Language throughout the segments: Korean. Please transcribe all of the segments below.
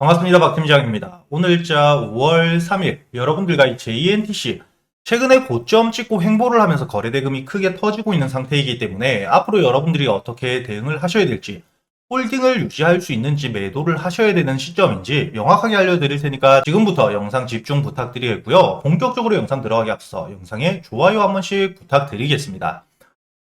반갑습니다. 박 팀장입니다. 오늘자 5월 3일 여러분들과 이 JNTC 최근에 고점 찍고 횡보를 하면서 거래대금이 크게 터지고 있는 상태이기 때문에 앞으로 여러분들이 어떻게 대응을 하셔야 될지 홀딩을 유지할 수 있는지 매도를 하셔야 되는 시점인지 명확하게 알려드릴 테니까 지금부터 영상 집중 부탁드리겠고요. 본격적으로 영상 들어가기 앞서 영상에 좋아요 한 번씩 부탁드리겠습니다.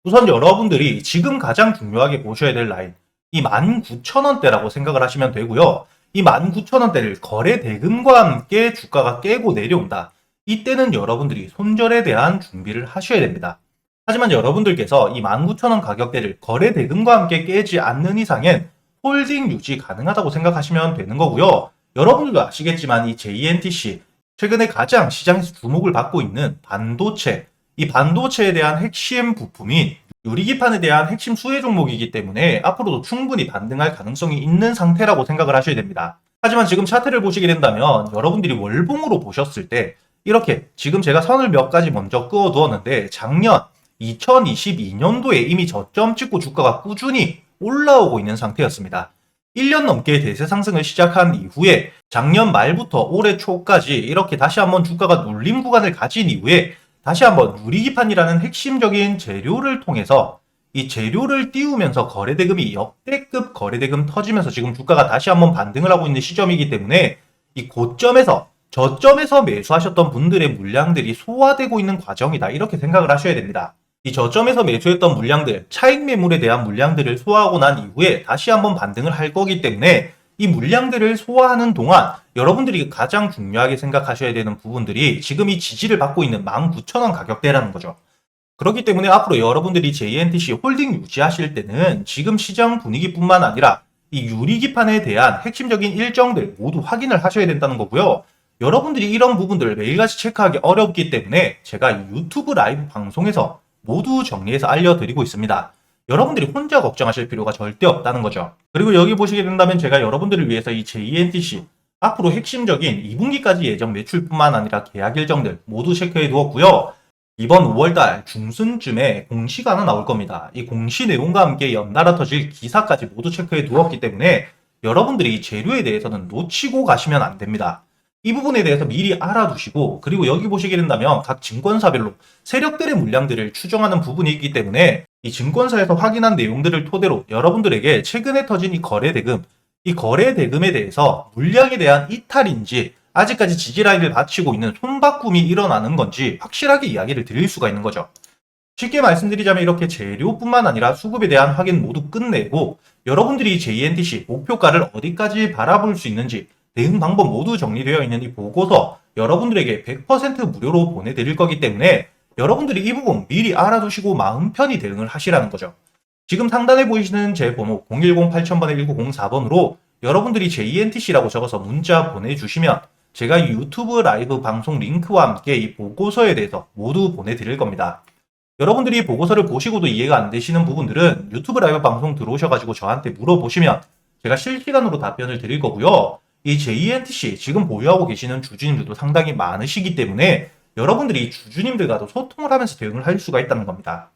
우선 여러분들이 지금 가장 중요하게 보셔야 될 라인 이 19,000원대라고 생각을 하시면 되고요. 이 19,000원대를 거래 대금과 함께 주가가 깨고 내려온다. 이때는 여러분들이 손절에 대한 준비를 하셔야 됩니다. 하지만 여러분들께서 이 19,000원 가격대를 거래 대금과 함께 깨지 않는 이상엔 홀딩 유지 가능하다고 생각하시면 되는 거고요. 여러분들도 아시겠지만 이 JNTC 최근에 가장 시장에서 주목을 받고 있는 반도체 이 반도체에 대한 핵심 부품인 유리기판에 대한 핵심 수혜 종목이기 때문에 앞으로도 충분히 반등할 가능성이 있는 상태라고 생각을 하셔야 됩니다. 하지만 지금 차트를 보시게 된다면 여러분들이 월봉으로 보셨을 때 이렇게 지금 제가 선을 몇 가지 먼저 그어 두었는데 작년 2022년도에 이미 저점 찍고 주가가 꾸준히 올라오고 있는 상태였습니다. 1년 넘게 대세 상승을 시작한 이후에 작년 말부터 올해 초까지 이렇게 다시 한번 주가가 눌림 구간을 가진 이후에 다시 한번 누리기판이라는 핵심적인 재료를 통해서 이 재료를 띄우면서 거래대금이 역대급 거래대금 터지면서 지금 주가가 다시 한번 반등을 하고 있는 시점이기 때문에 이 고점에서 저점에서 매수하셨던 분들의 물량들이 소화되고 있는 과정이다. 이렇게 생각을 하셔야 됩니다. 이 저점에서 매수했던 물량들, 차익 매물에 대한 물량들을 소화하고 난 이후에 다시 한번 반등을 할 거기 때문에 이 물량들을 소화하는 동안 여러분들이 가장 중요하게 생각하셔야 되는 부분들이 지금 이 지지를 받고 있는 19,000원 가격대라는 거죠. 그렇기 때문에 앞으로 여러분들이 JNTC 홀딩 유지하실 때는 지금 시장 분위기뿐만 아니라 이 유리기판에 대한 핵심적인 일정들 모두 확인을 하셔야 된다는 거고요. 여러분들이 이런 부분들을 매일같이 체크하기 어렵기 때문에 제가 이 유튜브 라이브 방송에서 모두 정리해서 알려드리고 있습니다. 여러분들이 혼자 걱정하실 필요가 절대 없다는 거죠. 그리고 여기 보시게 된다면 제가 여러분들을 위해서 이 JNTC 앞으로 핵심적인 2분기까지 예정 매출뿐만 아니라 계약 일정들 모두 체크해 두었고요. 이번 5월달 중순쯤에 공시가 하나 나올 겁니다. 이 공시 내용과 함께 연달아 터질 기사까지 모두 체크해 두었기 때문에 여러분들이 이 재료에 대해서는 놓치고 가시면 안 됩니다. 이 부분에 대해서 미리 알아두시고 그리고 여기 보시게 된다면 각 증권사별로 세력들의 물량들을 추정하는 부분이 있기 때문에 이 증권사에서 확인한 내용들을 토대로 여러분들에게 최근에 터진 이 거래 대금, 이 거래 대금에 대해서 물량에 대한 이탈인지 아직까지 지지라인을 받치고 있는 손바꿈이 일어나는 건지 확실하게 이야기를 드릴 수가 있는 거죠. 쉽게 말씀드리자면 이렇게 재료뿐만 아니라 수급에 대한 확인 모두 끝내고 여러분들이 JNTC 목표가를 어디까지 바라볼 수 있는지 대응 방법 모두 정리되어 있는 이 보고서 여러분들에게 100% 무료로 보내드릴 거기 때문에 여러분들이 이 부분 미리 알아두시고 마음 편히 대응을 하시라는 거죠. 지금 상단에 보이시는 제 번호 010-8000번에 1904번으로 여러분들이 JNTC라고 적어서 문자 보내주시면 제가 이 유튜브 라이브 방송 링크와 함께 이 보고서에 대해서 모두 보내드릴 겁니다. 여러분들이 보고서를 보시고도 이해가 안 되시는 부분들은 유튜브 라이브 방송 들어오셔가지고 저한테 물어보시면 제가 실시간으로 답변을 드릴 거고요. 이 JNTC 지금 보유하고 계시는 주주님들도 상당히 많으시기 때문에 여러분들이 주주님들과도 소통을 하면서 대응을 할 수가 있다는 겁니다.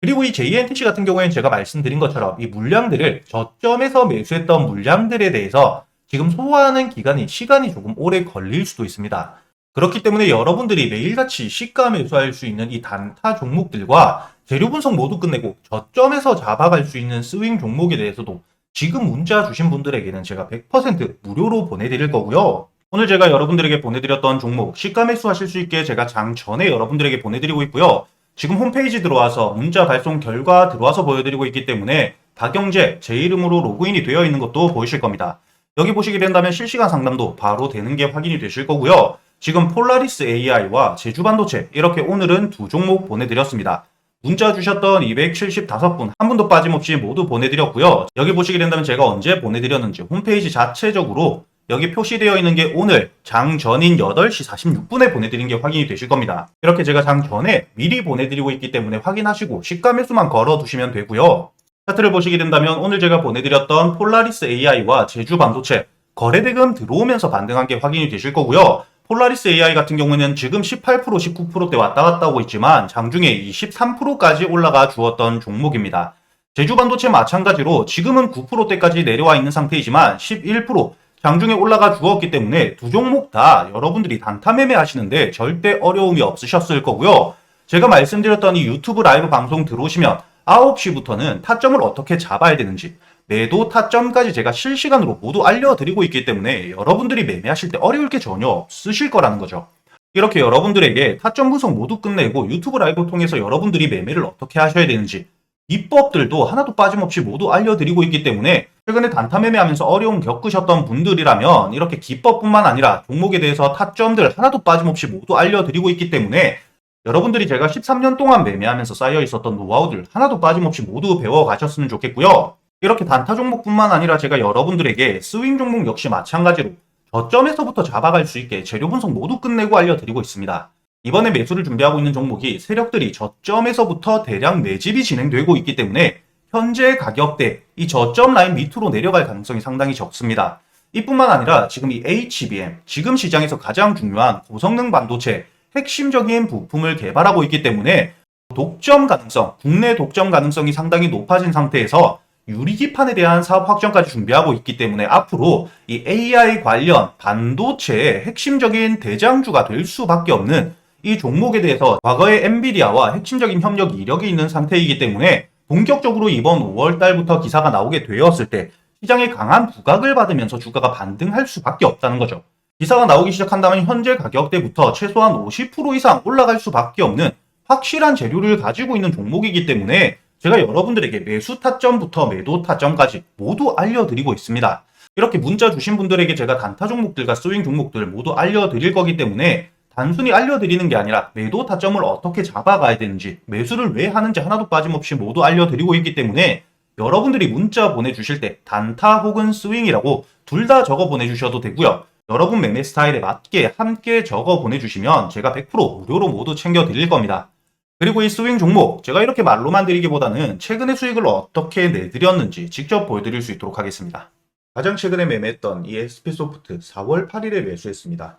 그리고 이 JNTC 같은 경우에는 제가 말씀드린 것처럼 이 물량들을 저점에서 매수했던 물량들에 대해서 지금 소화하는 기간이 시간이 조금 오래 걸릴 수도 있습니다. 그렇기 때문에 여러분들이 매일같이 시가 매수할 수 있는 이 단타 종목들과 재료 분석 모두 끝내고 저점에서 잡아갈 수 있는 스윙 종목에 대해서도 지금 문자 주신 분들에게는 제가 100% 무료로 보내드릴 거고요. 오늘 제가 여러분들에게 보내드렸던 종목 시가 매수하실 수 있게 제가 장 전에 여러분들에게 보내드리고 있고요. 지금 홈페이지 들어와서 문자 발송 결과 들어와서 보여드리고 있기 때문에 박영재 제 이름으로 로그인이 되어 있는 것도 보이실 겁니다. 여기 보시게 된다면 실시간 상담도 바로 되는 게 확인이 되실 거고요. 지금 폴라리스 AI와 제주 반도체 이렇게 오늘은 두 종목 보내드렸습니다. 문자 주셨던 275분 한 분도 빠짐없이 모두 보내드렸고요. 여기 보시게 된다면 제가 언제 보내드렸는지 홈페이지 자체적으로 여기 표시되어 있는 게 오늘 장 전인 8시 46분에 보내드린 게 확인이 되실 겁니다. 이렇게 제가 장 전에 미리 보내드리고 있기 때문에 확인하시고 매수만 걸어두시면 되고요. 차트를 보시게 된다면 오늘 제가 보내드렸던 폴라리스 AI와 제주 반도체 거래대금 들어오면서 반등한 게 확인이 되실 거고요. 폴라리스 AI 같은 경우는 지금 18% 19%대 왔다 갔다 하고 있지만 장중에 23%까지 올라가 주었던 종목입니다. 제주 반도체 마찬가지로 지금은 9%대까지 내려와 있는 상태이지만 11% 장중에 올라가 주었기 때문에 두 종목 다 여러분들이 단타 매매 하시는데 절대 어려움이 없으셨을 거고요. 제가 말씀드렸던 이 유튜브 라이브 방송 들어오시면 9시부터는 타점을 어떻게 잡아야 되는지 매도 타점까지 제가 실시간으로 모두 알려드리고 있기 때문에 여러분들이 매매하실 때 어려울 게 전혀 없으실 거라는 거죠. 이렇게 여러분들에게 타점 분석 모두 끝내고 유튜브 라이브 통해서 여러분들이 매매를 어떻게 하셔야 되는지 비법들도 하나도 빠짐없이 모두 알려드리고 있기 때문에 최근에 단타 매매하면서 어려움 겪으셨던 분들이라면 이렇게 기법뿐만 아니라 종목에 대해서 타점들 하나도 빠짐없이 모두 알려드리고 있기 때문에 여러분들이 제가 13년 동안 매매하면서 쌓여 있었던 노하우들 하나도 빠짐없이 모두 배워 가셨으면 좋겠고요. 이렇게 단타 종목뿐만 아니라 제가 여러분들에게 스윙 종목 역시 마찬가지로 저점에서부터 잡아갈 수 있게 재료 분석 모두 끝내고 알려드리고 있습니다. 이번에 매수를 준비하고 있는 종목이 세력들이 저점에서부터 대량 매집이 진행되고 있기 때문에 현재 가격대 이 저점 라인 밑으로 내려갈 가능성이 상당히 적습니다. 이뿐만 아니라 지금 이 HBM, 지금 시장에서 가장 중요한 고성능 반도체 핵심적인 부품을 개발하고 있기 때문에 독점 가능성, 국내 독점 가능성이 상당히 높아진 상태에서 유리기판에 대한 사업 확정까지 준비하고 있기 때문에 앞으로 이 AI 관련 반도체의 핵심적인 대장주가 될 수밖에 없는 이 종목에 대해서 과거에 엔비디아와 핵심적인 협력 이력이 있는 상태이기 때문에 본격적으로 이번 5월 달부터 기사가 나오게 되었을 때 시장에 강한 부각을 받으면서 주가가 반등할 수밖에 없다는 거죠. 기사가 나오기 시작한다면 현재 가격대부터 최소한 50% 이상 올라갈 수밖에 없는 확실한 재료를 가지고 있는 종목이기 때문에 제가 여러분들에게 매수 타점부터 매도 타점까지 모두 알려드리고 있습니다. 이렇게 문자 주신 분들에게 제가 단타 종목들과 스윙 종목들 모두 알려드릴 거기 때문에 단순히 알려드리는 게 아니라 매도 타점을 어떻게 잡아가야 되는지 매수를 왜 하는지 하나도 빠짐없이 모두 알려드리고 있기 때문에 여러분들이 문자 보내주실 때 단타 혹은 스윙이라고 둘 다 적어 보내주셔도 되고요. 여러분 매매 스타일에 맞게 함께 적어 보내주시면 제가 100% 무료로 모두 챙겨 드릴 겁니다. 그리고 이 스윙 종목 제가 이렇게 말로만 드리기보다는 최근의 수익을 어떻게 내드렸는지 직접 보여드릴 수 있도록 하겠습니다. 가장 최근에 매매했던 이 SP소프트 4월 8일에 매수했습니다.